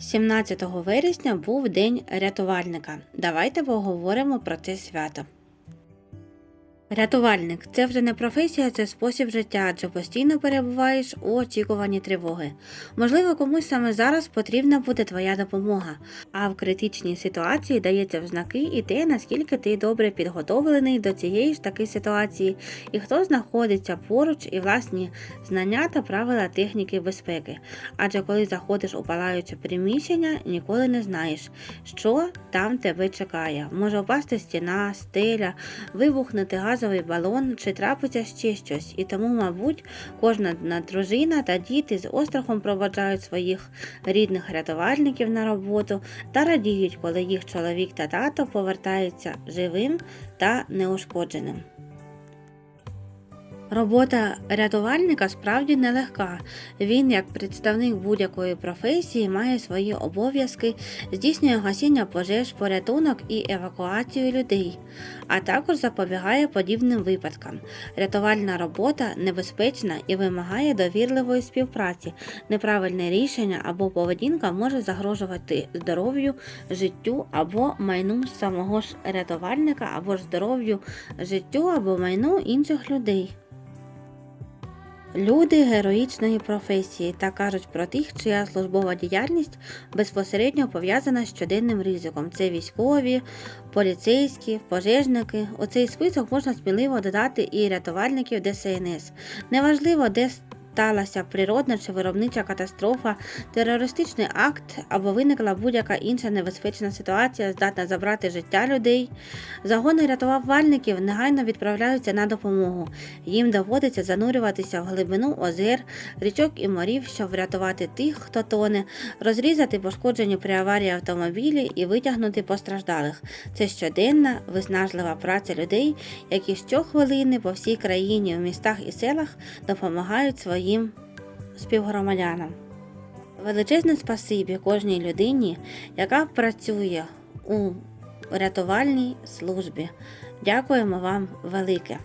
17 вересня був День рятувальника. Давайте поговоримо про це свято. Рятувальник це вже не професія, це спосіб життя, адже постійно перебуваєш у очікуванні тривоги. Можливо, комусь саме зараз потрібна буде твоя допомога, а в критичній ситуації дається в знаки і те, наскільки ти добре підготовлений до цієї ж таки ситуації, і хто знаходиться поруч, і власні знання та правила техніки безпеки. Адже коли заходиш у палаюче приміщення, ніколи не знаєш, що там тебе чекає. Може впасти стіна, стеля, вибухнути газовий балон чи трапиться ще щось. І тому, мабуть, кожна дружина та діти з острахом проводжають своїх рідних рятувальників на роботу та радіють, коли їх чоловік та тато повертаються живим та неушкодженим. Робота рятувальника справді нелегка. Він, як представник будь-якої професії, має свої обов'язки, здійснює гасіння пожеж, порятунок і евакуацію людей, а також запобігає подібним випадкам. Рятувальна робота небезпечна і вимагає довірливої співпраці. Неправильне рішення або поведінка може загрожувати здоров'ю, життю або майну самого ж рятувальника, або ж здоров'ю, життю або майну інших людей. Люди героїчної професії та кажуть про тих, чия службова діяльність безпосередньо пов'язана з щоденним ризиком. Це військові, поліцейські, пожежники. У цей список можна сміливо додати і рятувальників ДСНС. Неважливо, де сталася природна чи виробнича катастрофа, терористичний акт або виникла будь-яка інша небезпечна ситуація, здатна забрати життя людей. Загони рятувальників негайно відправляються на допомогу. Їм доводиться занурюватися в глибину озер, річок і морів, щоб врятувати тих, хто тоне, розрізати пошкоджені при аварії автомобілі і витягнути постраждалих. Це щоденна, виснажлива праця людей, які щохвилини по всій країні, в містах і селах допомагають своїм співгромадянам. Величезне спасибі кожній людині, яка працює у рятувальній службі. Дякуємо вам велике.